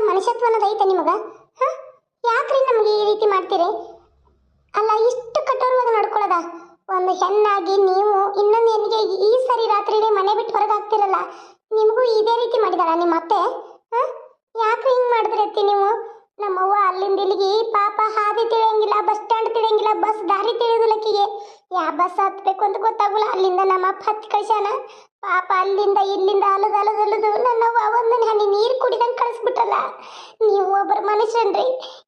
ಮನುಷ್ಯತ್ವ ಅನ್ನೋದು ಐತೆ ನಿಮಗ? ಹ? ಯಾಕ್ರಿ ನಮಗೆ ಈ ರೀತಿ ಮಾಡ್ತೀರಿ? ಅಲ್ಲ, ಇಷ್ಟು ಕಠೋರವಾಗಿ ನಡ್ಕೊಳ್ಳೋದ ಒಂದು ಹೆಣ್ಣಾಗಿ ನೀವು ಇನ್ನೊಂದು ಹೆಣ್ಣಿಗೆ ಈ ಸರಿ ರಾತ್ರಿನೇ ಮನೆ ಬಿಟ್ಟು ಹೊರಗೆ ಹಾಕ್ತಿರಲ್ಲ ನಿಮಗೂ ಇದೇ ರೀತಿ ಮಾಡಿದಾರ ನಿಮ್ಮ ಅತ್ತೆ? ಹಾಂ? ಯಾಕೆ ಹಿಂಗೆ ಮಾಡಿದ್ರಿ ನೀವು? ನಮ್ಮವ್ವ ಅಲ್ಲಿಂದ ಇಲ್ಲಿಗೆ ಪಾಪ, ಹಾದಿ ತಿಳಿಯಂಗಿಲ್ಲ, ಬಸ್ ಸ್ಟ್ಯಾಂಡ್ ತಿಳಿಯಂಗಿಲ್ಲ, ಬಸ್ ದಾರಿ ತಿಳಿಯೋದಿಲ್ಲಕ್ಕಿಗೆ ಯಾವ ಬಸ್ ಹತ್ಬೇಕು ಅಂತ ಗೊತ್ತಾಗಲ್ಲ, ಅಲ್ಲಿಂದ ನಮ್ಮ ಅಪ್ಪ ಹತ್ತು ಕಳ್ಸ್ಯಾನ? ಪಾಪ ಅಲ್ಲಿಂದ ಇಲ್ಲಿಂದ ಅಲುಗ ಅಲುಗಲುದು ನನ್ನ ಒಂದನ ಒಂದು ಹನಿ ನೀರು ಕುಡಿದಂಗೆ ಕಳಿಸ್ಬಿಟ್ರಲ್ಲ. ನೀವು ಒಬ್ಬರು ಮನುಷ್ಯನ್ರಿ,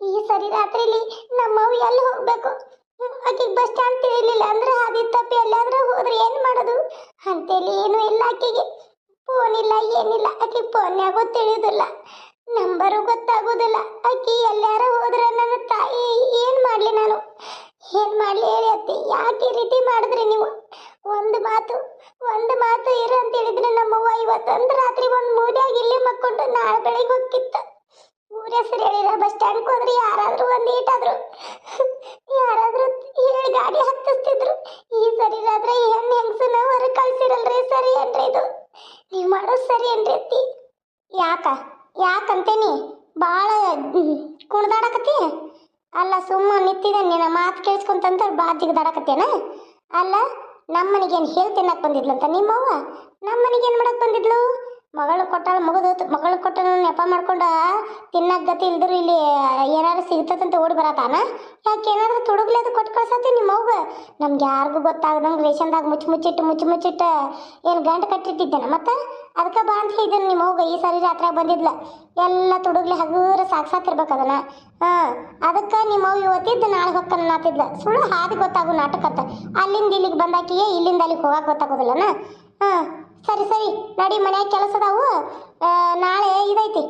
ಈ ಸರಿ ರಾತ್ರಿಲಿ ನಮ್ಮವ್ವ ಎಲ್ಲಿ ಹೋಗ್ಬೇಕು? ಆಕೆಗೆ ಬಸ್ ಸ್ಟ್ಯಾಂಡ್ ತಿಳಿಲಿಲ್ಲ ಅಂದ್ರೆ ಹಾದಿ ತಪ್ಪಿ ಎಲ್ಲಾದ್ರೂ ಹೋದ್ರೆ ಏನು ಮಾಡೋದು? ಅಂತೇಳಿ ಏನು ಇಲ್ಲ ಆಕೆಗೆ. ಫೋನ್ ಇಲ್ಲ, ಏನಿಲ್ಲ. ಆಕೆ ಫೋನ್ಯಾಗೂ ತಿಳಿಯೋದಿಲ್ಲ ನಂಬರು ಗೊತ್ತಾಗೋದಿಲ್ಲ. ಆಕಿ ಎಲ್ಲಾರ ಹೋದ್ರೆ ನನ್ನ ತಾಯಿ ಏನು ಮಾಡಲಿ ನಾನು? ಏನು ಮಾಡಲಿ ಹೇಳಿ ಅತ್ತಿ? ಯಾಕೆ ರೀತಿ ಮಾಡಿದ್ರಿ ನೀವು? ಮಾತು ಇರು ಅಂತ ಹೇಳಿದ್ರೆ ನಮ್ಮವ್ವ ಇವತ್ತೊಂದು ರಾತ್ರಿ ಒಂದು ಮೂಡಿಯಾಗಿ ಇಲ್ಲಿ ಮಕ್ಕೊಂಡು ನಾಳೆ ಬೆಳಿಗ್ಗೆ ಹೋಗಿತ್ತ ಊರ ಹೆಸರು ಹೇಳಿಲ್ಲ, ಬಸ್ ಸ್ಟ್ಯಾಂಡ್ಗೆ ಹೋದ್ರೆ ಯಾರಾದರೂ ಒಂದು ಈಟಾದ್ರು ಯಾರಾದರೂ ಹೇಳಿ ಗಾಡಿ ಹತ್ತಿಸ್ತಿದ್ರು. ಈ ಸರಿ ರಾತ್ರಿ ಹೆಣ್ಣು ಹೆಂಗಸನ್ನ ಹೊರಗೆ ಕಳ್ಸಿರಲ್ರಿ, ಸರಿ ಏನ್ರಿ ಇದು? ನೀವು ಮಾಡೋದು ಸರಿ ಏನ್ರಿ ಅತ್ತಿ? ಯಾಕ? ಯಾಕಂತೇನಿ? ಭಾಳ ಕುಣ್ದಾಡಕತ್ತಿ? ಅಲ್ಲ ಸುಮ್ಮ ನಿಂತಿದೆ ನಿನ್ನ ಮಾತು ಕೇಳಿಸ್ಕೊಂತಂತ ಭಾಳ ಜಿಗದಾಡಕತ್ತೇನ ಅಲ್ಲ ನಮ್ಮನಿಗೇನು ಹೇಳಿ ತಿನ್ನಕ್ಕೆ ಬಂದಿದ್ಲಂತ? ನಿಮ್ಮವ್ವ? ನಮ್ಮನಿಗೇನು ಮಾಡಕ್ಕೆ ಬಂದಿದ್ಲು? ಮಗಳು ಕೊಟ್ಟಾಳ, ಮಗದು, ಮಗಳು ಕೊಟ್ಟ ನೆಪ ಮಾಡ್ಕೊಂಡು ತಿನ್ನಕ್ಕೆ ಗತಿ ಇಲ್ದ್ರು ಇಲ್ಲಿ ಏನಾದ್ರು ಸಿಗ್ತದಂತ ಓಡಿ ಬರತಾನ? ಯಾಕೆ ಏನಾದ್ರು ತೊಡಗ್ಲಿ ಅದು ಕೊಟ್ಟು ನಿಮ್ಮ ನಿಮ್ಮವ್ಗ ನಮ್ಗೆ ಯಾರಿಗೂ ಗೊತ್ತಾಗ್ದಂಗೆ ರೇಷನ್ದಾಗ ಮುಚ್ಚಿ ಮುಚ್ಚಿಟ್ಟು ಮುಚ್ಚಿ ಮುಚ್ಚಿಟ್ಟು ಏನು ಗಂಟು ಕಟ್ಟಿಟ್ಟಿದ್ದೇನೆ ಮತ್ತೆ? ಅದಕ್ಕೆ ಬಾ ಅಂತ ಹೇಳಿದ್ದೀನಿ ನಿಮ್ಮ ಹೋಗ ಈ ಸಾರಿ ರಾತ್ರಿ ಬಂದಿದ್ಲ. ಎಲ್ಲ ತುಡುಗ್ಲಿ ಹಗುರ ಸಾಕ್ಸಾಕಿರ್ಬೇಕು ಅದನ್ನ. ಹಾಂ, ಅದಕ್ಕೆ ನಿಮ್ಮ ಅವ್ ಇವತ್ತಿದ್ದು ನಾಳೆ ಹೊಕ್ಕನ ನಾತಿದ್ಲ ಸುಳ್ಳು ಹಾದಿ ಗೊತ್ತಾಗು ನಾಟಕತ್ತ ಅಲ್ಲಿಂದ ಇಲ್ಲಿಗೆ ಬಂದಾಕಿಯೇ ಇಲ್ಲಿಂದ ಅಲ್ಲಿಗೆ ಹೋಗಕ್ಕೆ ಗೊತ್ತಾಗೋದಿಲ್ಲನ ಹಾಂ, ಸರಿ ಸರಿ. ನಡಿ, ಮನ್ಯಾಗ ಕೆಲಸ ಅದಾವು. ನಾಳೆ ಇದೈತಿ.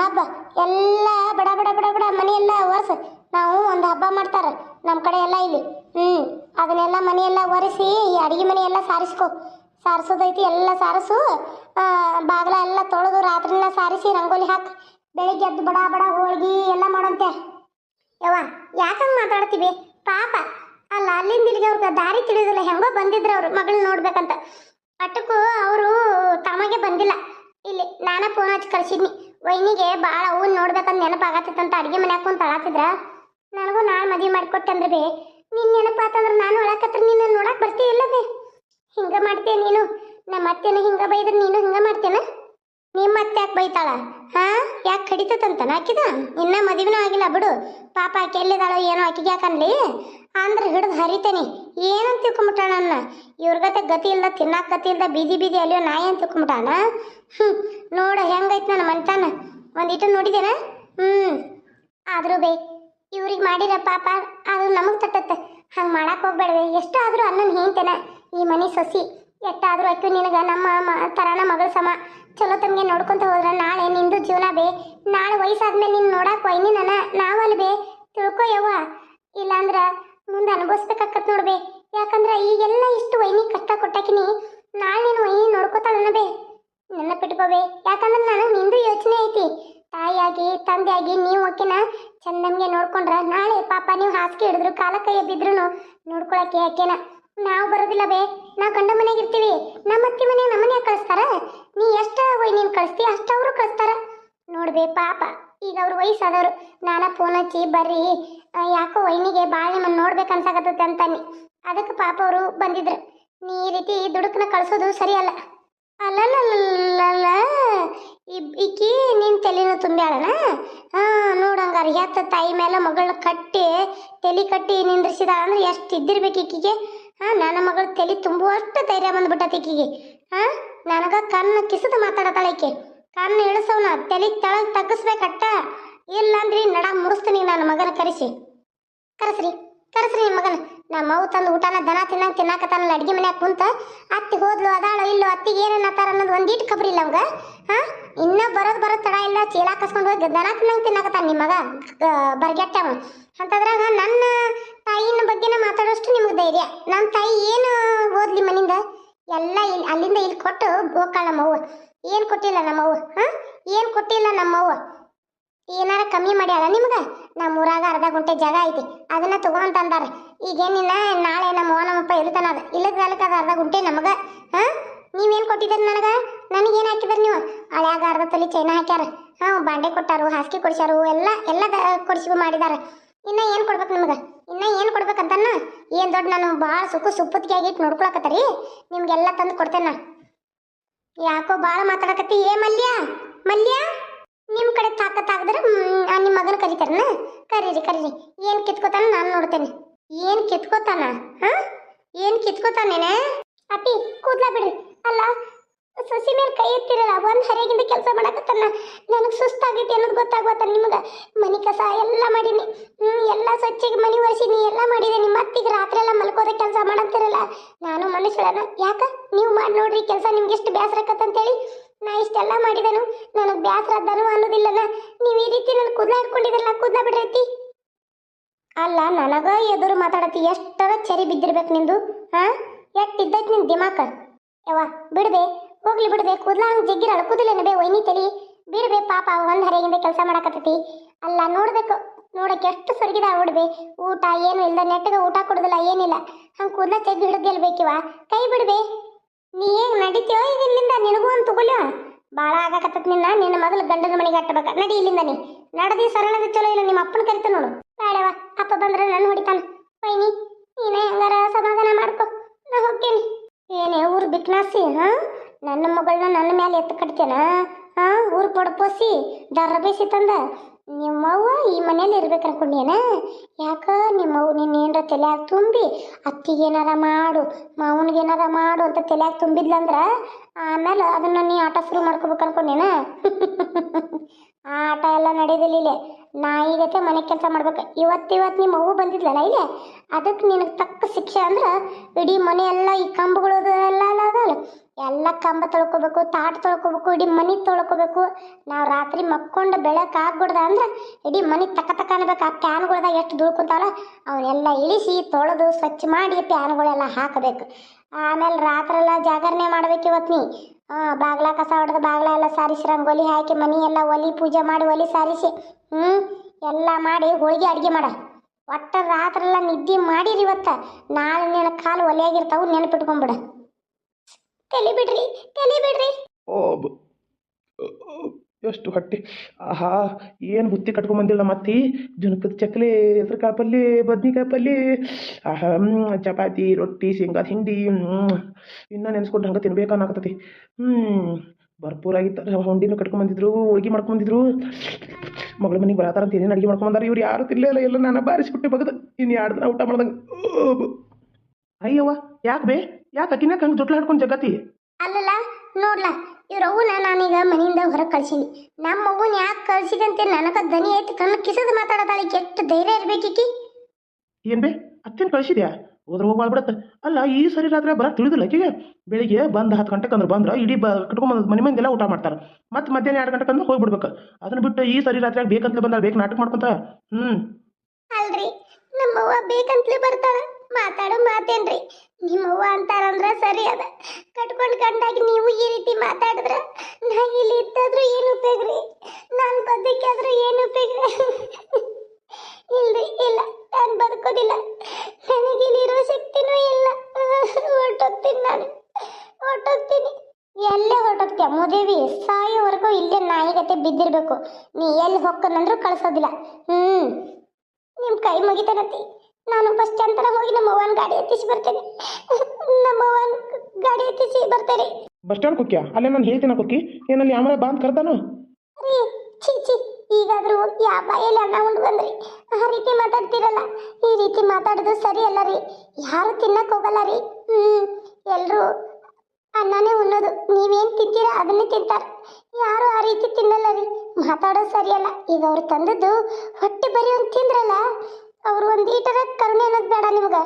ಹಬ್ಬ. ಎಲ್ಲ ಬಡ ಬಡ ಬಡ ಬಡ ಮನೆಯೆಲ್ಲ ಒರೆಸ. ನಾವು ಒಂದು ಹಬ್ಬ ಮಾಡ್ತಾರ ನಮ್ಮ ಕಡೆ ಎಲ್ಲ ಇಲ್ಲಿ. ಹ್ಞೂ ಅದನ್ನೆಲ್ಲ ಮನೆಯೆಲ್ಲ ಒರೆಸಿ ಈ ಅಡಿಗೆ ಮನೆಯೆಲ್ಲ ಸಾರಿಸ್ಕೊ. ಸಾರಿಸೋದೈತಿ, ಎಲ್ಲ ಸಾರಿಸು. ಬಾಗ್ಲ ಎಲ್ಲ ತೊಳೆದು ರಾತ್ರಿನ ಸಾರಿಸಿ ರಂಗೋಲಿ ಹಾಕಿ, ಬೆಳಿಗ್ಗೆ ಎದ್ದು ಬಡ ಬಡ ಹೋಳ್ಗಿ ಎಲ್ಲ ಮಾಡಂತೆ. ಯವ್ವ ಯಾಕಂಗ್ ಮಾತಾಡ್ತೀವಿ? ಪಾಪ, ಅಲ್ಲ ಅಲ್ಲಿಂದ ಇಲ್ಲಿಗೆ ಅವ್ರಿಗೆ ದಾರಿ ತಿಳಿಯೋದಿಲ್ಲ ಹೆಂಗೋ ಬಂದಿದ್ರು ಅವ್ರು ಮಗಳನ್ನ ನೋಡ್ಬೇಕಂತ. ಅಟ್ಟಕ್ಕೂ ಅವರು ತಮಗೆ ಬಂದಿಲ್ಲ. ಇಲ್ಲಿ ನಾನೇ ಫೋನ್ ಹಚ್ಚಿ ಕಳ್ಸಿದ್ನಿ. ವೈನಿಗೆ ಭಾಳ ಅವ್ನ ನೋಡ್ಬೇಕಂತ ನೆನಪಾಗತ್ತಂತ ಅಡುಗೆ ಮನೆ ಹಾಕೊಂಡು ತಳಾತಿದ್ರ ನನಗೂ ನಾಳೆ ಮದುವೆ ಮಾಡಿಕೊಟ್ಟೆ ಅಂದ್ರೆ ಬೇ ನಿನ್ನ ನೆನಪಾತಂದ್ರೆ ನಾನು ಒಳಕತ್ರ ನಿನ್ನ ನೋಡಕ್ ಬರ್ತೀಯಿಲ್ಲ ಬೇ? ಹಿಂಗ ಮಾಡ್ತೀಯ ನೀನು? ನಮ್ಮ ಅತ್ತೆನ ಹಿಂಗ ಬೈದ್ರೆ ನೀನು ಹಿಂಗ ಮಾಡ್ತೇನ ನಿಮ್ಮ ಅತ್ತೆ ಯಾಕೆ ಬೈತಾಳ? ಹಾ? ಯಾಕೆ ಕಡಿತತಂತನ ಆಕಿದ? ಇನ್ನ ಮದುವೆನೂ ಆಗಿಲ್ಲ ಬಿಡು. ಪಾಪ ಆಕೆ ಎಲ್ಲಿದಾಳೋ ಏನೋ ಆಕಿಗೆ ಯಾಕನ್ಲಿ ಅಂದ್ರೆ ಹಿಡಿದು ಹರಿತೇನೆ. ಏನಂತ ತಿಳ್ಕೊಂಬಿಟ್ಟಾಳ ನನ್ನ? ಇವ್ರಿಗತೆ ಗತಿ ಇಲ್ಲ ತಿನ್ನಾಕ ಗತಿ ಇಲ್ಲ ಬೀದಿ ಬೀದಿ ಅಲ್ಲಿಯೋ ನಾಯಿ ಅಂತ ತಿಳ್ಕೊಂಬಿಟ್ಟಾಳ? ಹ್ಞೂ ನೋಡು, ಹೆಂಗೈತೆ ನನ್ನ ಮನ್ತಾನ ಒಂದಿಟ್ಟು ನೋಡಿದೇನ ಹ್ಞೂ ಆದ್ರೂ ಬೇ, ಇವ್ರಿಗೆ ಮಾಡಿರ ಪಾಪ ಅದು ನಮಗೆ ತಟ್ಟತ್ತೆ. ಹಂಗೆ ಮಾಡಕ್ಕೆ ಹೋಗ್ಬೇಡವೆ. ಎಷ್ಟು ಆದರೂ ಅನ್ನನ್ ಹೇಳ್ತೇನ ಈ ಮನೆ ಸೊಸಿ ಎಟ್ಟಾದರೂ ಅಕ್ಕಿ ನಿನಗೆ ನಮ್ಮ ತರಾನ ಮಗಳ ಸಮ. ಚಲೋ ತಮಗೆ ನೋಡ್ಕೊಂತ ಹೋದ್ರೆ ನಾಳೆ ನಿಂದು ಜೀವನ ಬೇ. ನಾಳೆ ವಯಸ್ಸಾದ್ಮೇಲೆ ನಿನ್ನ ನೋಡಕ್ಕೆ ಒಯ್ನಿ ನನ್ನ ನಾವಲ್ಲಿ ಬೇ. ತಿಳ್ಕೊ ಯವ್ವ. ಇಲ್ಲಾಂದ್ರ ಮುಂದೆ ಅನುಭವಿಸ್ಬೇಕಾಕತ್ ನೋಡ್ಬೇ ಯಾಕಂದ್ರೆ ಈಗೆಲ್ಲ ಇಷ್ಟು ವೈನಿ ಕಷ್ಟ ಕೊಟ್ಟಾಕಿನಿ, ನಾಳೆ ನೀನು ವೈನಿ ನೋಡ್ಕೋತಾಳನ ಬೇ. ನನ್ನ ಬಿಟ್ಕೋಬೇ ಯಾಕಂದ್ರೆ ನನಗೆ ನಿಂದು ಯೋಚನೆ ಐತಿ. ತಾಯಿಯಾಗಿ, ತಂದೆಯಾಗಿ ನೀವು ಅಕ್ಕಿನ ಚಂದಂಗೆ ನೋಡ್ಕೊಂಡ್ರ ನಾಳೆ ಪಾಪ ನೀವು ಹಾಸಿಗೆ ಹಿಡಿದ್ರು, ಕಾಲ ಕೈ ಬಿದ್ರು ನೋಡ್ಕೊಳಕ್ಕೆ ಯಾಕೆನ? ನಾವು ಬರೋದಿಲ್ಲ ಬೇ. ನಾವು ಗಂಡ ಮನೆಗೆ ಇರ್ತೀವಿ. ನಮ್ಮ ಅತ್ತಿ ಮನೆ ನಮ್ಮ ಮನೆಗೆ ಕಳಿಸ್ತಾರ. ನೀ ಎಷ್ಟ ಎಷ್ಟು ನೀನು ಕಳಿಸ್ತಿ, ಅಷ್ಟು ಅವರು ಕಳಿಸ್ತಾರ. ನೋಡ್ಬೇ ಪಾಪ. ಈಗ ಅವ್ರ ವಯಸ್ಸಾದವ್ರು. ನಾನ ಫೋನ್ ಹಚ್ಚಿ, ಬರ್ರಿ. ಯಾಕೋ ವೈನಿಗೆ ಭಾಳ ನಿಮ್ಮನ್ನು ನೋಡ್ಬೇಕು ಅಂತಾನೆ ಅದಕ್ಕೆ ಪಾಪ ಅವರು ಬಂದಿದ್ರು. ನೀ ಈ ರೀತಿ ದುಡುಕನ ಕಳಿಸೋದು ಸರಿಯಲ್ಲ. ಅಲ್ಲಲ್ಲ ಈಕಿ ನಿನ್ ತಲೆನ ತುಂಬ್ಯಾಳನ ಹಾ ನೋಡಂಗಾರ ಎತ್ತ ತಾಯಿ ಮೇಲೆ ಮಗಳ ಕಟ್ಟಿ, ತಲೆ ಕಟ್ಟಿ ನಿಂದ್ರಿಸಿದ ಅಂದ್ರೆ ಎಷ್ಟು ಇದ್ದಿರ್ಬೇಕು ಈಕಿಗೆ? ಹಾ ನನ್ನ ಮಗಳ ತಲೆ ತುಂಬುವಷ್ಟು ಧೈರ್ಯ ಬಂದ್ಬಿಟ್ಟತಿ ಈಕಿಗೆ. ಹಾ ನನಗ ಕಣ್ಣು ಕಿಸದ ಮಾತಾಡತಾಳ ಕಣ್ಣು ಇಳಿಸೋನ ತಲೆ ತೆಳಗ್ ತಗ್ಗಿಸ್ಬೇಕಟ್ಟ. ಇಲ್ಲ ಅಂದ್ರೆ ನಡ ಮುಡಿಸ್ತೀನಿ ನನ್ನ ಮಗನ ಕರೆಸಿ. ಕರೆಸ್ರಿ. ಕರೆಸ್ರಿ ನಿಮ್ಮ ಮಗನ. ನಮ್ಮ ಅವು ತಂದು ಊಟನ ದನ ತಿನ್ನಂಗೆ ತಿನ್ನಾಕತ್ತಾನಲ್ಲ, ಅಡ್ಗೆ ಮನ್ಯಾಗ ಕುಂತ ಅತ್ತಿ ಹೋದ್ಲು, ಅದಾಳೋ, ಇಲ್ಲೋ, ಅತ್ತಿಗೆ ಏನೇನು ಅತ್ತಾರ ಅನ್ನೋದು ಒಂದೀಟ್ ಖಬರಿ ಇಲ್ಲ ಅವಂಗ. ಹಾ? ಇನ್ನ ಬರೋದು ಬರೋದು ತಡ ಇಲ್ಲ, ಚೀಲ ಕಸ್ಕೊಂಡು ಹೋಗಿ ದನ ತಿನ್ನಂಗೆ ತಿನ್ನಾಕತ್ತಾನ ನಿಮ್ಮ ಮಗ ಬರ್ಗೆಟ್ಟವ ಅಂತದ್ರಾಗ ನನ್ನ ತಾಯಿನ ಬಗ್ಗೆನೇ ಮಾತಾಡೋಷ್ಟು ನಿಮ್ಗೆ ಧೈರ್ಯ. ನನ್ನ ತಾಯಿ ಏನು ಓದ್ಲಿ ಮನಿಂದ? ಎಲ್ಲ ಇಲ್ಲಿ ಅಲ್ಲಿಂದ ಇಲ್ಲಿ ಕೊಟ್ಟು ಹೋಗ್ಕಾಳ ನಮ್ಮವ್ವ ಏನು ಕೊಟ್ಟಿಲ್ಲ ನಮ್ಮವ್ವ ಹಾ? ಏನು ಕೊಟ್ಟಿಲ್ಲ ನಮ್ಮವ್ವ ಏನಾರ ಕಮ್ಮಿ ಮಾಡ್ಯಾರ ನಿಮ್ಗೆ? ನಮ್ಮ ಊರಾಗ ಅರ್ಧ ಗುಂಟೆ ಜಾಗ ಐತಿ, ಅದನ್ನ ತಗೊಂತ ಅಂದಾರ. ಈಗೇನಿಲ್ಲ ನಾಳೆ ನಮ್ಮ ನಮ್ಮಪ್ಪ ಇರ್ತಾನ ಅದ, ಇಲ್ಲದ ಕಾಲಕ್ಕೆ ಅದು ಅರ್ಧ ಗುಂಟೆ ನಮಗ, ಹಾ? ನೀವೇನು ಕೊಟ್ಟಿದ್ದೀರಿ ನನಗೆ? ನನಗೇನು ಹಾಕಿದ್ರಿ ನೀವು? ಹಳ್ಯಾಗ ಅರ್ಧ ತಲಿ ಚೈನ ಹಾಕ್ಯಾರ, ಹಾಂ, ಬಾಂಡೆ ಕೊಟ್ಟಾರು, ಹಾಸಿಗೆ ಕೊಡ್ಸ್ಯಾರು, ಎಲ್ಲ ಎಲ್ಲ ಕೊಡ್ಸಿ ಮಾಡಿದಾರೆ. ಇನ್ನ ಏನು ಕೊಡ್ಬೇಕು ನಿಮ್ಗೆ? ಇನ್ನ ಏನು ಕೊಡ್ಬೇಕಂತನ ಏನು ದೊಡ್ಡ ನಾನು ಭಾಳ ಸುಖ ಸುಪ್ಪತ್ತಿಗೆ ಆಗಿಟ್ಟು ನೋಡ್ಕೊಳಕತ್ತರಿ? ನಿಮ್ಗೆಲ್ಲ ತಂದು ಕೊಡ್ತೇನೆ ಯಾಕೋ ಭಾಳ ಮಾತಾಡಕತ್ತಿ, ಏ ಮಲ್ಯ ಮಲ್ಯ? ಕಡೆ ತಾಕತ್ತಾಗದ್ರೆ ನಿಮ್ಮ ಮಗನ ಕರಿತಾರನ ಕರೀರಿ ಕರೀರಿ. ಏನು ಕಿತ್ಕೋತಾನ ನಾನು ನೋಡ್ತೇನೆ. ಏನು ಕಿತ್ಕೋತಾನ? ಹಾ? ಏನು ಕಿತ್ಕೋತಾನೇನೆ? ಅಪ್ಪಿ, ಕೂದ್ಲಾ ಬಿಡ್ರಿ ಅಲ್ಲ, ಸಸಿ ಮೇಲೆ ಕೈ ಎತ್ತಿರಲ್ಲ, ಒಂದು ಹರಿಯಾಗಿಂದ ಕೆಲಸ ಮಾಡಕತ್ತಾನ. ನನಗೆ ಸುಸ್ತಾಗೈತಿ ಅನ್ನೋದು ಗೊತ್ತಾಗ್ಬತ್ತ ನಿಮ್ಗೆ? ಮನೆ ಕಸ ಎಲ್ಲ ಮಾಡೀನಿ. ಎಲ್ಲ ಸ್ವಚ್ಛಗೆ ಮನೆ ಒರೆಸಿನಿ ಎಲ್ಲ ಮಾಡಿದ್ದೀನಿ ಮತ್ತೀಗ ರಾತ್ರಿ ಎಲ್ಲ ಮಲ್ಕೋದ ಕೆಲಸ ಮಾಡಂತಿರಲ್ಲ. ನಾನು ಮನುಷ್ಯಳನ ಯಾಕ? ನೀವು ಮಾಡಿ ನೋಡ್ರಿ, ಕೆಲಸ ನಿಮ್ಗೆ ಎಷ್ಟು ಬೇಸರ ಆಕತ್ತಂತೇಳಿ. ನಾ ಇಷ್ಟೆಲ್ಲ ಮಾಡಿದನು, ನನಗೆ ಬ್ಯಾಸರ ಆದನು ಅನ್ನೋದಿಲ್ಲನ. ನೀವು ಈ ರೀತಿ ನನ್ನ ಕೂದಲ ಹಿಡ್ಕೊಂಡಿದ್ರಲ್ಲ ಕೂದಲ ಬಿಡ್ರೈತಿ? ಅಲ್ಲ, ನನಗ ಎದುರು ಮಾತಾಡತಿ, ಎಷ್ಟರ ಚರಿ ಬಿದ್ದಿರ್ಬೇಕು ನಿಂದು, ಹಾ? ಎಟ್ ಇದ್ದೈತಿ ನಿನ್ ದಿಮಾಕ? ಯವ್ವ, ಬಿಡ್ಬೆ, ಹೋಗ್ಲಿ ಬಿಡ್ಬೆ, ಕೂದ್ಲ ಹಂಗ್ ಜಗ್ಗಿರ ಅಳ್ಕುದಿಲ್ಲ ಬೇ ಒಯ್ನಿ ತಲಿ? ಬಿಡ್ಬೆ, ಪಾಪ ಒಂದ್ ಹರೆಯಿಂದ ಕೆಲಸ ಮಾಡಕತ್ತೈತಿ. ಅಲ್ಲ, ನೋಡ್ಬೇಕು ನೋಡಕ್ಕೆ ಎಷ್ಟು ಸೊರಗಿದ ಬಿಡ್ಬೇ ಊಟ ಏನು ಇಲ್ದ ನೆಟ್ಟಗ ಊಟ ಕೊಡುದಿಲ್ಲ, ಏನಿಲ್ಲ. ಹಂಗ್ ಕೂದ್ಲ ಜಗ್ಗಿ ಹಿಡ್ದಿಲ್ಬೇಕಿವ ಕೈ ಬಿಡ್ಬೆ. ನೀ ಏನ್ ನಡಿತೀಯೋ ಇಲ್ಲಿಂದ ನಿನಗೂ ಒಂದು ತಗೊಳ್ಯೋ ಬಾಳ ಆಗಾಕತ್ತತ್ ನಿನ್ನ ನಿನ್ನ ಮೊದಲು ಗಂಡನ ಮನೆಗೆ ಹಟ್ಟಬೇಕ ನಡಿ ಇಲ್ಲಿಂದ ನೀ. ನಡದಿ, ಸರಳದ ಚಲೋ ಇಲ್ಲ, ನಿಮ್ಮ ಅಪ್ಪನ ಕರಿತ ನೋಡು. ಬೇಡವ ಅಪ್ಪ ಬಂದ್ರೆ ನನ್ನ ಹೊಡಿತಾನ. ವೈನಿ, ನೀನೇ ಹೆಂಗಾರ ಸಮಾಧಾನ ಮಾಡ್ಕೋ. ನಾ ಹೋಗ್ತೀನಿ. ಏನೇ ಊರು ಬಿಕ್ನಾಸಿ ಹಾ? ನನ್ನ ಮಗಳನ್ನ ನನ್ನ ಮೇಲೆ ಎತ್ತು ಕಟ್ತೇನ? ಹಾ? ಊರು ಪಡ್ಪೋಸಿ ದರ್ರ ಬೇಸಿ ತಂದ. ನಿಮ್ಮವ್ವ ಈ ಮನೇಲಿ ಇರ್ಬೇಕು ಅನ್ಕೊಂಡೇನ ಯಾಕ ನಿಮ್ಮವ್ ನಿನ್ನ ಏನರ ತಲೆಯಾಗ ತುಂಬಿ ಅತ್ತಿಗೇನಾರ ಮಾಡು ಮಾವನಿಗೇನಾರ ಮಾಡು ಅಂತ ತಲೆಯಾಗ ತುಂಬಿದ್ಲಂದ್ರ ಆಮೇಲೆ ಅದನ್ನ ನೀ ಆಟ ಶುರು ಮಾಡ್ಕೋಬೇಕು ಅನ್ಕೊಂಡೇನ ಆ ಆಟ ಎಲ್ಲ ನಡೆಯೋದಿಲ್ಲ ಇಲ್ಲೇ ನಾಯಿಗತೆ ಮನೆ ಕೆಲಸ ಮಾಡ್ಬೇಕು. ಇವತ್ತಿವತ್ತು ನಿಮ್ಮ ಮಗು ಬಂದಿದ್ಲಲ್ಲ ಇಲ್ಲೇ? ಅದಕ್ಕೆ ನಿನಗೆ ತಕ್ಕ ಶಿಕ್ಷೆ ಅಂದ್ರೆ ಇಡೀ ಮನೆ ಎಲ್ಲ ಈ ಕಂಬಗಳು ಎಲ್ಲ ಅದಲ್ಲ ಎಲ್ಲ ಕಂಬ ತೊಳ್ಕೊಬೇಕು, ತಾಟ್ ತೊಳ್ಕೊಬೇಕು, ಇಡೀ ಮನೆ ತೊಳ್ಕೊಬೇಕು. ನಾವು ರಾತ್ರಿ ಮಕ್ಕೊಂಡು ಬೆಳಕು ಆಗ್ಬಿಡ್ದ ಅಂದ್ರೆ ಇಡೀ ಮನೆ ತಕ್ಕ ತಕ್ಕ ಅನ್ಬೇಕು ಆ ಪ್ಯಾನ್ಗಳ್ದಾಗ ಎಷ್ಟು ದುಳ್ಕೊಂತಾವಲ್ಲ ಕುಂತಾವಲ್ಲ, ಅವನ್ನೆಲ್ಲ ಇಳಿಸಿ ತೊಳೆದು ಸ್ವಚ್ಛ ಮಾಡಿ ಪ್ಯಾನ್ಗಳೆಲ್ಲ ಹಾಕಬೇಕು. ಆಮೇಲೆ ರಾತ್ರೆಲ್ಲ ಜಾಗರಣೆ ಮಾಡ್ಬೇಕು ಇವತ್ತು ನೀ. ಹಾಂ, ಬಾಗ್ಲ ಕಸ ಹೊಡೆದು ಬಾಗ್ಲ ಎಲ್ಲ ಸಾರಿಸಿ, ರಂಗೋಲಿ ಹಾಕಿ ಮನೆ ಎಲ್ಲ ಒಲಿ ಪೂಜೆ ಮಾಡಿ ಒಲಿ ಸಾರಿಸಿ. ಹ್ಞೂ ಎಲ್ಲ ಮಾಡಿ ಹೋಳಿಗೆ ಅಡುಗೆ ಮಾಡ. ಒಟ್ಟ ರಾತ್ರೆಲ್ಲ ನಿದ್ದೆ ಮಾಡಿರಿ ಇವತ್ತ. ನಾಳೆ ನಿನ್ನ ಕಾಲು ಒಲೆಯಾಗಿರ್ತಾವು, ನೆನಪಿಟ್ಕೊಂಬಿಡ. ತಲೆ ಬಿಡ್ರಿ ತಲೆ ಬಿಡ್ರಿ. ಓ ಎಷ್ಟು ಹೊಟ್ಟೆ. ಆಹಾ, ಏನು ಬುತ್ತಿ ಕಟ್ಕೊಂಬಂದಿಲ್ಲ ಮತ್ತಿ? ಜುನಕದ ಚಕ್ಲಿ, ಹೆಸ್ರು ಕಾಳು ಪಲ್ಯ ಬದ್ನಿಕಾಯಿ ಪಲ್ಯ ಆಹಾ ಚಪಾತಿ, ರೊಟ್ಟಿ ಶೇಂಗಾ ಹಿಂಡಿ. ಇನ್ನ ನೆನೆಸ್ಕೊಂಡು ಹಂಗೆ ತಿನ್ಬೇಕು ಅನ್ನಕತ್ತೈತಿ. ಹ್ಞೂ ಭರ್ಪೂರಾಗಿತ್ತು ಹೊಂಡಿನೂ ಕಟ್ಕೊಂಬಂದಿದ್ರು ಹೋಳ್ಗೆ ಮಾಡ್ಕೊಂಬಂದಿದ್ರು ಮಗಳ ಮನೆಗೆ ಬರತಾರಂತ ಏನೇನು ಅಡುಗೆ ಮಾಡ್ಕೊಂಬಂದಾರ ಇವ್ರು ಯಾರು ತಿನ್ನಲಿಲ್ಲ ಎಲ್ಲ ನಾನು ಬಾರಿಸಿಬಿಟ್ಟೆ ಬಗ್ದು ಇನ್ನು ಎರಡು ದಿನ ಊಟ ಮಾಡ್ದಂಗೆ ಅಯ್ಯವ್ವ ಯಾಕೆ ಬೇ? ಯಾಕೆ ಅಕ್ಕಿನಾಕ ಹಂಗೆ ಜೊಟ್ಲ ಹಾಡ್ಕೊಂಡು ಜಗತಿ ಅಲ್ಲಲ್ಲ ನೋಡ್ಲ ಇವ್ರ ಅವ್ವನ ನಾನೀಗ ಮನೆಯಿಂದ ಹೊರಗೆ ಕಳ್ಸೀನಿ. ನಮ್ಮ ಮಗುನ ಯಾಕೆ ಕಳ್ಸಿದಂತೆ ನನಗ ದನಿ ಐತಿ ಕಣ್ಣು ಕಿಸದ ಮಾತಾಡತಾಳೆ ಎಷ್ಟು ಧೈರ್ಯ ಇರ್ಬೇಕಿಕ್ಕಿ ಏನ್ ಬೇ ಅತ್ತೇನು ಕಳಿಸಿದ್ಯಾ? ಹೋದ್ರೆ ಹೋಗಿ ಮಾಡ್ಬಿಡತ್ತೆ. ಅಲ್ಲ, ಈ ಸರಿ ರಾತ್ರಿ ಬರ ತಿಳಿದಿಲ್ಲ ಆಕೆಗೆ ಬೆಳಿಗ್ಗೆ ಬಂದು ಹತ್ತು ಗಂಟೆಗೆ ಅಂದ್ರೆ ಬಂದ್ರೆ ಇಡೀ ಬ ಕಟ್ಕೊಂಬಂದು ಮನೆ ಮಂದಿಲ್ಲ ಊಟ ಮಾಡ್ತಾರೆ. ಮತ್ತೆ ಮಧ್ಯಾಹ್ನ ಎರಡು ಗಂಟೆಗೆ ಅಂದ್ರೆ ಹೋಗ್ಬಿಡ್ಬೇಕು. ಅದನ್ನ ಬಿಟ್ಟು ಈ ಸರಿ ರಾತ್ರಿ ಬೇಕಂತಲೇ ಬಂದಾಗ ಬೇಕು ನಾಟಕ ಮಾಡ್ಕೊಂತ? ಹ್ಮ್. ಅಲ್ರಿ ನಮ್ಮವ್ವ ಬೇಕಂತಲೇ ಬರ್ತಾಳ. ಮಾತಾಡೋ ಮಾತೇನ್ರಿ. ನಿಮ್ಮವ್ವ ಅಂತಾರಂದ್ರ ಸರಿ ಅದ. ಕಟ್ಕೊಂಡು ಕಂಡಾಗ ನೀವು ಈ ರೀತಿ ಮಾತಾಡಿದ್ರ, ನಾ ಇಲ್ಲಿ ಇದ್ದಾದ್ರೂ ಏನು ಉಪಯೋಗ ರೀ ನಾನು ಬದುಕಾದ್ರೂ ಏನು ಉಪಯೋಗ ಇಲ್ರಿ ಇಲ್ಲ ನಾನು ಬದುಕೋದಿಲ್ಲ ನನಗೆ ಇಲ್ಲಿರೋ ಶಕ್ತಿನೂ ಇಲ್ಲ. ಹೊರಟೋಗ್ತೀನಿ ನಾನು. ಹೊರಟೋಗ್ತೀನಿ. ಎಲ್ಲೇ ಹೊರಟೋಗ್ತೀಯ ಮುದೇವಿ? ಸಾಯೋವರೆಗೂ ಇಲ್ಲೇ ನಾಯಿಗತೆ ಬಿದ್ದಿರಬೇಕು. ನೀ ಎಲ್ಲಿ ಹೊಕ್ಕನಂದ್ರೂ ಕಳ್ಸೋದಿಲ್ಲ. ಹ್ಞೂ ನಿಮ್ಮ ಕೈ ಮುಗಿತಾನತಿ? ನಾನು ಬಸ್ ಸ್ಟ್ಯಾಂಡ್ ಹೋಗಿ ನಮ್ಮ ಅವ್ವನ ಗಾಡಿ ಎತ್ತಿಸಿ ಬರ್ತೇನೆ. ನಮ್ಮ ಅವ್ವನ ಗಾಡಿ ಎತ್ತಿಸಿ ಬರ್ತೇನೆ. ಬಸ್ ಸ್ಟ್ಯಾಂಡ್ ಕುಕ್ಕಿಯ? ಅಲ್ಲೇ ನಾನು ಹೇಳ್ತೀನಿ ಕುಕ್ಕಿ? ಏನಲ್ಲಿ ಆಮೇಲೆ ಬಾಂದ್ ಕರ್ತಾನು ರೀ ಛೀ ಛೀ. ಈಗಾದ್ರೂ ಯಾವ ಬಾಯಲ್ಲಿ ಅಣ್ಣ ಉಂಡು ಬಂದ್ರಿ ಆ ರೀತಿ ಮಾತಾಡ್ತಿರಲ್ಲ? ಈ ರೀತಿ ಮಾತಾಡೋದು ಸರಿ ಅಲ್ಲ ರೀ. ಯಾರು ತಿನ್ನಕ್ ಹೋಗಲ್ಲ ರೀ. ಹ್ಮ್, ಎಲ್ರು ಅನ್ನನೇ ಉಣ್ಣೋದು. ನೀವೇನ್ ತಿಂತೀರ? ಅದನ್ನೇ ತಿಂತಾರೆ. ಯಾರು ಆ ರೀತಿ ತಿನ್ನಲ್ಲ ರೀ. ಮಾತಾಡೋದು ಸರಿಯಲ್ಲ ಈಗ ಅವ್ರು ತಂದದ್ದು ಹೊಟ್ಟೆ ಬರೀ ಒಂದು ತಿಂದ್ರಲ್ಲ, ಅವ್ರು ಒಂದು ಈಟರ ಕರುಣೆ ಅನ್ನೋದು ಬೇಡ ನಿಮ್ಗೆ.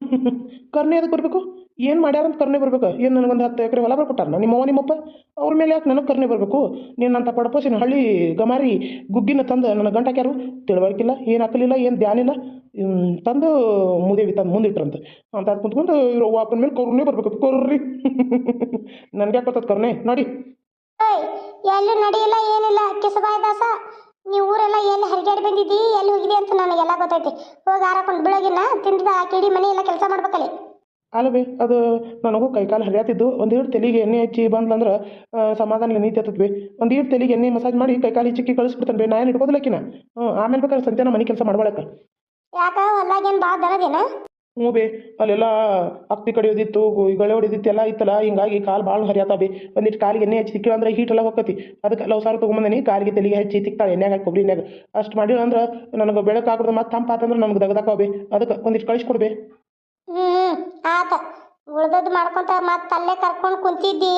ಕರ್ನೆ ಅದಕ್ಕೆ ಬರಬೇಕು ಏನು ಮಾಡ್ಯಾರಂತ ಕರ್ನೆ ಬರ್ಬೇಕು? ಏನು ನನಗೊಂದು ಹತ್ತು ಎಕರೆ ಹೊಲ ಬರ್ಕೊಟ್ಟಾರ ನಿಮ್ಮವ್ವ ನಿಮ್ಮಪ್ಪ? ಅವ್ರ ಮೇಲೆ ಯಾಕೆ ನನಗೆ ಕರ್ನೆ ಬರಬೇಕು? ನೀನಂತ ಪಡಪೋಸಿನ ಹಳ್ಳಿ ಗಮಾರಿ ಗುಗ್ಗಿನ ತಂದು ನನ್ನ ಗಂಟಾಕ್ಯಾರು ತಿಳುವಳಿಕಿಲ್ಲ, ಏನು ಹಾಕಲಿಲ್ಲ ಏನು ಧ್ಯಾನಿಲ್ಲ. ತಂದು ಮುದೇವಿ ತಂದು ಮುಂದಿಟ್ರಂತ. ಅಂತ ಅದ್ ಕುಂತ್ಕೊಂಡು ಇವ್ರ ಅಪ್ಪನ ಮೇಲೆ ಕರುಣೆ ಬರ್ಬೇಕು. ಕೊರ್ರಿ. ನನ್ಗೆ ಯಾಕೆ ಬರ್ತದೆ ಕರ್ನೆ ನೋಡಿ. ಎಲ್ಲೂ ನಡೆಯಿಲ್ಲ, ಏನಿಲ್ಲ. ಕಿಸಬಾಯ ನೀವು ಊರೆಲ್ಲ ಎಲ್ಲಿ ಹರಿಗಾಡಿ ಬಂದಿದ್ದಿ, ಎಲ್ಲಿ ಹೋಗಿದೆ ಅಂತ ನನಗೆಲ್ಲ ಗೊತ್ತೈತಿ. ಹೋಗಿ ಆರಾಕೊಂಡು ಬೆಳಗಿನ ತಿಂದ ಆ ಕಿಡಿ ಮನೆ ಎಲ್ಲ ಕೆಲಸ ಮಾಡ್ಬೇಕಲ್ಲಿ. ಅಲ್ಲವೇ ಅದು ನನಗೂ ಕೈಕಾಲು ಹರಿಯಾತಿದ್ದು. ಒಂದು ಈಟು ತಲೆಗೆ ಎಣ್ಣೆ ಹಚ್ಚಿ ಬಂದ್ಲಂದ್ರೆ ಸಮಾಧಾನ ನೀತಿ ಹತ್ತದ್ವಿ ಒಂದು ಈಟು ತಲೆಗೆ ಎಣ್ಣೆ ಮಸಾಜ್ ಮಾಡಿ ಕೈಕಾಲು ಹಿಚ್ಚಿಕ್ಕಿ ಕಳಿಸ್ಬಿಡ್ತಾನೆ ಬೇ. ನಾ ಏನು ಇಟ್ಕೋದಿಲ್ಲಕಿನ ಹ್ಞೂ ಆಮೇಲೆ ಬೇಕಾದ್ರೆ ಸಂತೆನ ಮನೆ ಕೆಲಸ ಮಾಡ್ಕೊಳಕ್ಕೆ ಯಾಕ? ಹೊಲ್ದಾಗೇನು ಭಾಳ ದರದೇನ ಹ್ಞೂ ಬೇ ಅಲ್ಲೆಲ್ಲ ಅಕ್ಕಿ ಕಡಿಯೋದಿತ್ತು ಗಳೆ ಹೊಡಿದಿತ್ತು ಎಲ್ಲ ಇತ್ತಲ್ಲ ಹಿಂಗಾಗಿ ಕಾಲು ಭಾಳ ಹರಿಯಾತ ಬೇ. ಒಂದಿಟ್ಟು ಕಾಲಿಗೆ ಎಣ್ಣೆ ಹಚ್ಚಿ ತಿಕ್ಕಿಲ್ಲ ಅಂದ್ರೆ ಹೀಟ್ ಎಲ್ಲ ಹೋಗತಿ ಅದಕ್ಕೆ ಲವ್ ಸಾರು ತೊಗೊಂಬಂದಿನಿ. ಕಾಲಿಗೆ ತಲೆಗೆ ಹಚ್ಚಿ ತಿಕ್ತಾಳೆ ಎಣ್ಣೆಗೆ ಹಾಕಿ ಕೊಬ್ಬರಿ ಎಣ್ಣೆಗೆ ಅಷ್ಟು ಮಾಡಿಲ್ಲ ಅಂದ್ರೆ ನನಗೆ ಬೆಳಕು ಹಾಕಿದ್ರೆ ಮತ್ತೆ ತಂಪಾತಂದ್ರೆ ನಮ್ಗೆ ದಗದಕ್ಕಾವ ಅದಕ್ಕೆ ಒಂದಿಟ್ಟು ಕಳಿಸ್ಕೊಡ್ಬೇ ಹ್ಞೂ ಆತ. ಉಳ್ದದ್ದು ಮಾಡ್ಕೊಂತ ಮತ್ತೆ ಅಲ್ಲೇ ಕರ್ಕೊಂಡು ಕುಂತಿದ್ದಿ.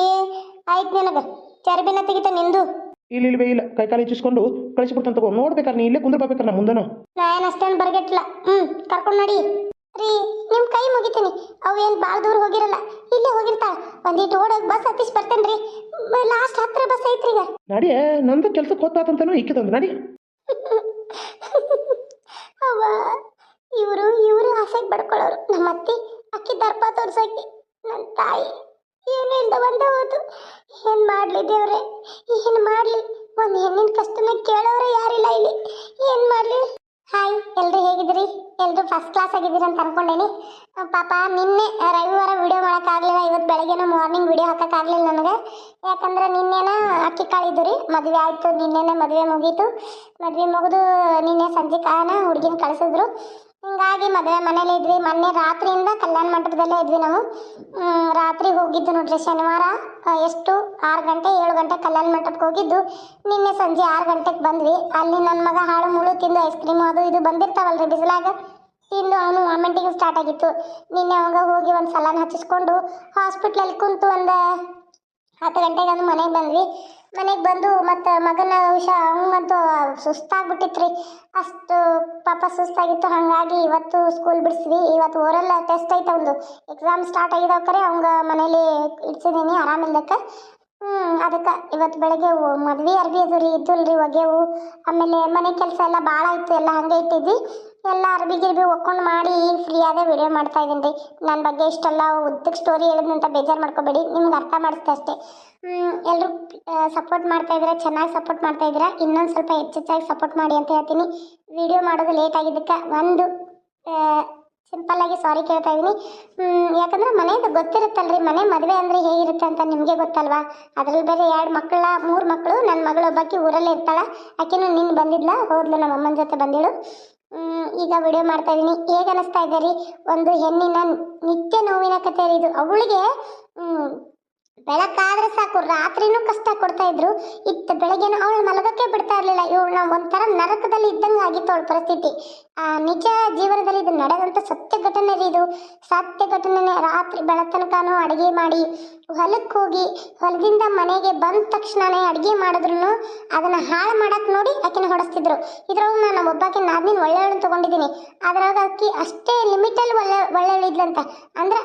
ಆಯ್ತು ನಿನಗೆ. ಚರ್ಬಿನ ತೆಗಿತ ನಿಂದು. ಇಲ್ಲ ಇಲ್ಲ ಬೇ ಇಲ್ಲ ಕೈಕಾಲು ಹೆಚ್ಚಿಸ್ಕೊಂಡು ಕಳಿಸ್ಬಿಡ್ತಾನೆ ತಗೋ. ನೋಡ್ಬೇಕಾರೆ ನೀ ಇಲ್ಲೇ ಕುಂದ್ರಬೇಕಾರೆ ನಾ ಮುಂದನ. ನಾನು ಅಷ್ಟೇನು ಬರ್ಗೆಟ್ಟಿಲ್ಲ ಹ್ಞೂ ಕರ್ಕೊಂಡು ನಡಿ. ರೀ ನಿಮ್ಮ ಕೈ ಮುಗಿತೀನಿ. ಅವು ಏನು ಭಾಳ ದೂರ ಹೋಗಿರಲ್ಲ. ಇಲ್ಲೇ ಹೋಗಿರ್ತಾಳೆ. ಒಂದಿಟ್ಟು ಓಡೋಗಿ ಬಸ್ ಹತ್ತಿಸಿ ಬರ್ತೇನೆ ರೀ. ಲಾಸ್ಟ್ ಹತ್ರ ಬಸ್ ಐತ್ರಿ ಈಗ. ನಡಿ ನಂದು ಕೆಲ್ಸಕ್ಕೆ ಹೊತ್ತಾತಂತನೂ ಇಕ್ಕಿದಂದು ನಡಿ. ಅವ್ವ. ಇವರು ಇವರು ಆಸೆಗೆ ಬಡ್ಕೊಳ್ಳೋರು ನಮ್ಮ ಅತ್ತಿ ಅಕ್ಕಿ ದರ್ಪ ತೋರ್ಸಕ್ಕೆ ನನ್ನ ತಾಯಿ ಏನು ಇಲ್ದ ಬಂದ ಹೋದು ಏನು ಮಾಡಲಿ ದೇವ್ರೆ? ಏನು ಮಾಡಲಿ? ಒಂದು ಹೆಣ್ಣಿನ ಕಷ್ಟನ ಕೇಳೋರು ಯಾರಿಲ್ಲ ಇಲ್ಲಿ. ಏನು ಮಾಡಲಿ? ಹಾಯ್ ಎಲ್ಲರೂ ಹೇಗಿದ್ರಿ? ಎಲ್ಲರೂ ಫಸ್ಟ್ ಕ್ಲಾಸ್ ಆಗಿದ್ದೀರಿ ಅಂತ ಅನ್ಕೊಂಡೇನಿ. ಪಾಪ ನಿನ್ನೆ ರವಿವಾರ ವಿಡಿಯೋ ಮಾಡೋಕ್ಕಾಗಲಿಲ್ಲ. ಇವತ್ತು ಬೆಳಗ್ಗೆ ಮಾರ್ನಿಂಗ್ ವಿಡಿಯೋ ಹಾಕೋಕ್ಕಾಗಲಿಲ್ಲ ನನಗೆ. ಯಾಕಂದ್ರೆ ನಿನ್ನೆನ ಅಕ್ಕಿ ಕಾಳಿದ್ದು ರೀ. ಮದುವೆ ಆಯಿತು, ನಿನ್ನೆನೇ ಮದುವೆ ಮುಗೀತು. ಮದುವೆ ಮುಗಿದು ನಿನ್ನೆ ಸಂಜೆ ಕಾನ ಹುಡುಗಿನ ಕಳಿಸಿದ್ರು. ಹಿಂಗಾಗಿ ಮದುವೆ ಮನೇಲಿ ಇದ್ವಿ. ಮೊನ್ನೆ ರಾತ್ರಿಯಿಂದ ಕಲ್ಯಾಣ ಮಂಟಪದಲ್ಲೇ ಇದ್ವಿ ನಾವು. ರಾತ್ರಿ ಹೋಗಿದ್ದು ನೋಡ್ರಿ ಶನಿವಾರ ಎಷ್ಟು? ಆರು ಗಂಟೆ, ಏಳು ಗಂಟೆ ಕಲ್ಯಾಣ ಮಂಟಪಕ್ಕೆ ಹೋಗಿದ್ದು. ನಿನ್ನೆ ಸಂಜೆ ಆರು ಗಂಟೆಗೆ ಬಂದ್ವಿ. ಅಲ್ಲಿ ನನ್ನ ಮಗ ಹಾಳು ಮುಳು ತಿಂದು ಐಸ್ ಕ್ರೀಮ್ ಅದು ಇದು ಬಂದಿರ್ತಾವಲ್ರಿ ಬಿಸಿಲಾಗ. ತಿಂದು ಅವನು ವಾಮಿಟಿಂಗ್ ಸ್ಟಾರ್ಟ್ ಆಗಿತ್ತು. ನಿನ್ನೆ ಅವಾಗ ಹೋಗಿ ಒಂದು ಸಲಾನ್ ಹಚ್ಚಿಸ್ಕೊಂಡು ಹಾಸ್ಪಿಟ್ಲಲ್ಲಿ ಕುಂತು ಒಂದು ಹತ್ತು ಗಂಟೆಗೆ ಅಂದು ಮನೆಗೆ ಬಂದ್ವಿ. ಮನೆಗೆ ಬಂದು ಮತ್ತು ಮಗನ ಹುಷಾ ಅವಂಗಂತೂ ಸುಸ್ತಾಗ್ಬಿಟ್ಟಿತ್ರಿ. ಅಷ್ಟು ಪಾಪ ಸುಸ್ತಾಗಿತ್ತು. ಹಾಗಾಗಿ ಇವತ್ತು ಸ್ಕೂಲ್ ಬಿಡಿಸಿದ್ವಿ. ಇವತ್ತು ಓರಲ್ ಟೆಸ್ಟ್ ಐತೆ ಒಂದು ಎಕ್ಸಾಮ್ ಸ್ಟಾರ್ಟ್ ಆಗಿದೆ ಕರೆ, ಅವಂಗ ಮನೇಲಿ ಇಡ್ಸಿದ್ದೀನಿ ಆರಾಮಿಲ್ಲದಕ್ಕೆ ಹ್ಞೂ ಅದಕ್ಕೆ ಇವತ್ತು ಬೆಳಗ್ಗೆ ಮದ್ವೆ ಅರ್ಬಿ ಅದು ರೀ, ಇದ್ದುಲ್ರಿ ಒಗೆವು. ಆಮೇಲೆ ಮನೆ ಕೆಲಸ ಎಲ್ಲ ಭಾಳ ಇತ್ತು, ಎಲ್ಲ ಹಾಗೆ ಇಟ್ಟಿದ್ವಿ. ಎಲ್ಲ ಅರ್ಬಿ ಗಿರ್ಬಿ ಒಕ್ಕೊಂಡು ಮಾಡಿ ಫ್ರೀ ಆದ ವಿಡಿಯೋ ಮಾಡ್ತಾ ಇದ್ದೀನಿ ರೀ. ನನ್ನ ಬಗ್ಗೆ ಇಷ್ಟೆಲ್ಲ ಉದ್ದಕ್ಕೆ ಸ್ಟೋರಿ ಹೇಳಿದ್ನಂತ ಬೇಜಾರು ಮಾಡ್ಕೋಬೇಡಿ. ನಿಮ್ಗೆ ಅರ್ಥ ಮಾಡಿಸ್ತೆ ಅಷ್ಟೇ. ಎಲ್ಲರೂ ಸಪೋರ್ಟ್ ಮಾಡ್ತಾ ಇದ್ದೀರಾ? ಚೆನ್ನಾಗಿ ಸಪೋರ್ಟ್ ಮಾಡ್ತಾ ಇದ್ದೀರಾ? ಇನ್ನೊಂದು ಸ್ವಲ್ಪ ಹೆಚ್ಚೆಚ್ಚಾಗಿ ಸಪೋರ್ಟ್ ಮಾಡಿ ಅಂತ ಹೇಳ್ತೀನಿ. ವಿಡಿಯೋ ಮಾಡೋದು ಲೇಟ್ ಆಗಿದ್ದಕ್ಕೆ ಒಂದು ಸಿಂಪಲ್ಲಾಗಿ ಸಾರಿ ಕೇಳ್ತಾ ಇದ್ದೀನಿ. ಯಾಕಂದ್ರೆ ಮನೆಯಿಂದ ಗೊತ್ತಿರುತ್ತಲ್ರಿ, ಮನೆ ಮದುವೆ ಅಂದರೆ ಹೇಗಿರುತ್ತೆ ಅಂತ ನಿಮಗೆ ಗೊತ್ತಲ್ವಾ? ಅದ್ರಲ್ಲಿ ಬೇರೆ ಎರಡು ಮಕ್ಕಳ ಮೂರು ಮಕ್ಕಳು ನನ್ನ ಮಗಳು ಒಬ್ಬಾಕಿ ಊರಲ್ಲೇ ಇರ್ತಾಳೆ. ಆಕೆನೂ ನಿನ್ನ ಬಂದಿದ್ಲ? ಹೋದ್ಲು ನಮ್ಮ ಅಮ್ಮನ ಜೊತೆ ಬಂದಿಳು. ಈಗ ವಿಡಿಯೋ ಮಾಡ್ತಾ ಇದ್ದೀನಿ ಹೇಗೆ ಅನಿಸ್ತಾ ಇದೆ ರೀ? ಒಂದು ಹೆಣ್ಣಿನ ನಿತ್ಯ ನೋವಿನ ಕಥೆ ಇದು. ಅವಳಿಗೆ ಬೆಳಕಾದ್ರೆ ಸಾಕು, ರಾತ್ರಿನೂ ಕಷ್ಟ ಕೊಡ್ತಾ ಇದ್ರು. ಇತ್ತ ಬೆಳಗ್ಗೆನು ಅವಳು ಮಲಗಕ್ಕೆ ಬಿಡ್ತಾ ಇರಲಿಲ್ಲ. ಇವಳನ್ನ ಒಂಥರ ನರಕದಲ್ಲಿ ಇದ್ದಂಗೆ ಆಗಿತ್ತು ಅವಳ ಪರಿಸ್ಥಿತಿ. ನಿಜ ಜೀವನದಲ್ಲಿ ಇದು ನಡೆದಂಥ ಸತ್ಯ ಘಟನೆ ರೀ ಇದು. ಸತ್ಯ ಘಟನೆ ರಾತ್ರಿ ಬೆಳತನಕನೂ ಅಡುಗೆ ಮಾಡಿ, ಹೊಲಕ್ಕೆ ಹೋಗಿ, ಹೊಲದಿಂದ ಮನೆಗೆ ಬಂದ ತಕ್ಷಣನೇ ಅಡುಗೆ ಮಾಡಿದ್ರು ಅದನ್ನ ಹಾಳು ಮಾಡಕ್ಕೆ ನೋಡಿ ಆಕಿನ ಹೊಡೆಸ್ತಿದ್ರು. ಇದ್ರೊಳಗೆ ನಾನು ಒಬ್ಬಾಕೆ ನಾದಿನ ಒಳ್ಳೆ ತೊಗೊಂಡಿದ್ದೀನಿ. ಅದ್ರಾಗ ಅಕ್ಕಿ ಅಷ್ಟೇ ಲಿಮಿಟಲ್ಲಿ ಒಳ್ಳೆ ಒಳ್ಳೆಯವಳಿದ್ಲಂತ ಅಂದ್ರೆ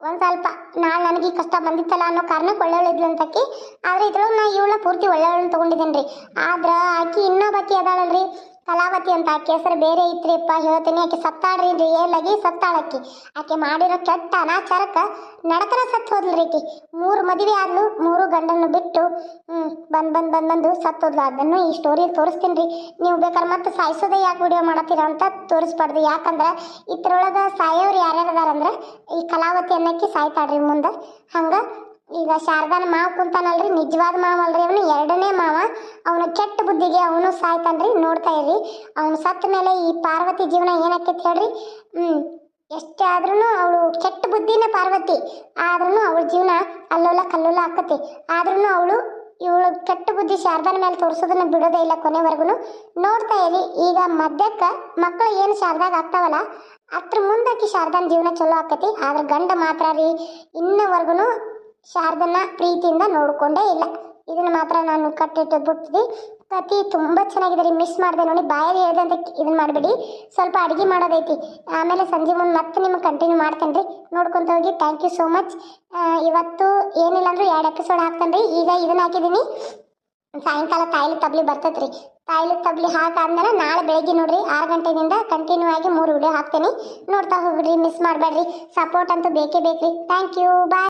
ಒಂದು ಸ್ವಲ್ಪ ನಾಳೆ ನನಗೆ ಈ ಕಷ್ಟ ಬಂದಿತ್ತಲ್ಲ ಅನ್ನೋ ಕಾರಣಕ್ಕೆ ಒಳ್ಳೆಯವಳಿದ್ಲಂತಕ್ಕಿ ಆದರೆ ಇದ್ರೊಳಗೆ ನಾ ಇವಳ ಪೂರ್ತಿ ಒಳ್ಳೆಯವಳನ್ನ ತೊಗೊಂಡಿದ್ದೇನೆ ರೀ ಆದ್ರೆ ಆಕಿ ಇನ್ನೊಬ್ಬಾಕಿ ಅದಾಳಲ್ರಿ. ಕಲಾವತಿ ಅಂತ, ಆಕೆ ಹೆಸರು ಬೇರೆ ಇತ್ರಿಪ್ಪ ಹೇಳ್ತೀನಿ. ಆಕೆ ಸತ್ತಾಳ್ರಿ ಲಗಿ ಸತ್ತಾಳ ಸತ್ತಾಳಕ್ಕಿ. ಆಕೆ ಮಾಡಿರೋ ಕೆಟ್ಟ ಅನಾಚಾರಕ್ಕೆ ನಡತನ ಸತ್ತು ಹೋದ್ಲು ಮೂರು ಮದುವೆ ಆದ್ಲು, ಮೂರು ಗಂಡನ್ನು ಬಿಟ್ಟು ಹ್ಞೂ ಬಂದು ಬಂದು ಬಂದು ಬಂದು ಸತ್ತೋದ್ಲು ಅದನ್ನು ಈ ಸ್ಟೋರಿ ತೋರಿಸ್ತೀನಿ ರೀ. ನೀವು ಬೇಕಾದ್ರೆ ಮತ್ತೆ ಸಾಯಿಸೋದೇ ಯಾಕೆ ವಿಡಿಯೋ ಮಾಡತ್ತೀರ ಅಂತ ತೋರಿಸ್ಬಾರ್ದು. ಯಾಕಂದ್ರೆ ಇದ್ರೊಳಗೆ ಸಾಯೋರು ಯಾರ್ಯಾರು ಅದಾರಂದ್ರೆ ಈ ಕಲಾವತಿ ಅನ್ನಕ್ಕೆ ಸಾಯ್ತಾಳ್ರಿ ಮುಂದೆ. ಹಂಗೆ ಈಗ ಶಾರದಾನ ಮಾವ ಕುಂತಾನಲ್ರಿ, ನಿಜವಾದ ಮಾವ ಅಲ್ರಿ ಅವನು. ಎರಡನೇ ಮಾವ, ಅವನ ಕೆಟ್ಟ ಬುದ್ಧಿಗೆ ಅವನು ಸಾಯ್ತಾನ್ರಿ. ನೋಡ್ತಾ ಇರ್ರಿ, ಅವನು ಸತ್ತ ಮೇಲೆ ಈ ಪಾರ್ವತಿ ಜೀವನ ಏನಾಕೈತಿ ಹೇಳ್ರಿ? ಹ್ಞೂ ಎಷ್ಟೇ ಆದ್ರೂ ಅವಳು ಕೆಟ್ಟ ಬುದ್ಧಿನೇ ಪಾರ್ವತಿ. ಆದ್ರೂ ಅವಳ ಜೀವನ ಅಲ್ಲೋಲ ಕಲ್ಲೋಲ ಆಕತಿ. ಆದ್ರೂ ಅವಳು ಇವಳು ಕೆಟ್ಟ ಬುದ್ಧಿ ಶಾರದಾನ ಮೇಲೆ ತೋರಿಸೋದನ್ನ ಬಿಡೋದೇ ಇಲ್ಲ ಕೊನೆವರೆಗೂ ನೋಡ್ತಾ ಇರಿ ಈಗ ಮಧ್ಯಕ್ಕೆ ಮಕ್ಕಳು ಏನು ಶಾರದಾಗ ಆಗ್ತಾವಲ್ಲ, ಅದ್ರ ಮುಂದಾಕಿ ಶಾರದಾನ ಜೀವನ ಚಲೋ ಆಕತಿ. ಆದ್ರೆ ಗಂಡ ಮಾತ್ರ ರೀ ಇನ್ನವರೆಗೂ ಶಾರದನ್ನ ಪ್ರೀತಿಯಿಂದ ನೋಡ್ಕೊಂಡೇ ಇಲ್ಲ. ಇದನ್ನ ಮಾತ್ರ ನಾನು ಕಟ್ಟಿಟ್ಟು ಬಿಡ್ತಿದ್ದೆ ಪ್ರತಿ ತುಂಬ ಚೆನ್ನಾಗಿದೆ ರೀ ಮಿಸ್ ಮಾಡಿದೆ ನೋಡಿ, ಬಾಯಲ್ಲಿ ಹೇಳಿದೆ ಅಂತ ಇದನ್ನ ಮಾಡಬೇಡಿ. ಸ್ವಲ್ಪ ಅಡುಗೆ ಮಾಡೋದೈತಿ. ಆಮೇಲೆ ಸಂಜೆ ಮುಂದೆ ಮತ್ತೆ ನಿಮ್ಗೆ ಕಂಟಿನ್ಯೂ ಮಾಡ್ತೇನೆ ರೀ. ನೋಡ್ಕೊತ ಹೋಗಿ ಥ್ಯಾಂಕ್ ಯು ಸೋ ಮಚ್ ಇವತ್ತು ಏನಿಲ್ಲ ಅಂದ್ರೆ ಎರಡು ಎಪಿಸೋಡ್ ಹಾಕ್ತೇನೆ ರೀ. ಈಗ ಇದನ್ನ ಹಾಕಿದ್ದೀನಿ ಸಾಯಂಕಾಲ ತಾಯಿಲಿ ತಬ್ಲಿ ಬರ್ತೈತೆ ರೀ ತಾಯಿಲಿ ತಬ್ಲಿ ಹಾಕಾದ್ಮೇಲೆ ನಾಳೆ ಬೆಳಗ್ಗೆ ನೋಡ್ರಿ, ಆರು ಗಂಟೆಯಿಂದ ಕಂಟಿನ್ಯೂ ಆಗಿ ಮೂರು ವಿಡಿಯೋ ಹಾಕ್ತೇನೆ. ನೋಡ್ತಾ ಹೋಗ್ರಿ ಮಿಸ್ ಮಾಡಬೇಡ್ರಿ. ಸಪೋರ್ಟ್ ಅಂತೂ ಬೇಕೇ ಬೇಕ್ರಿ. Thank you bye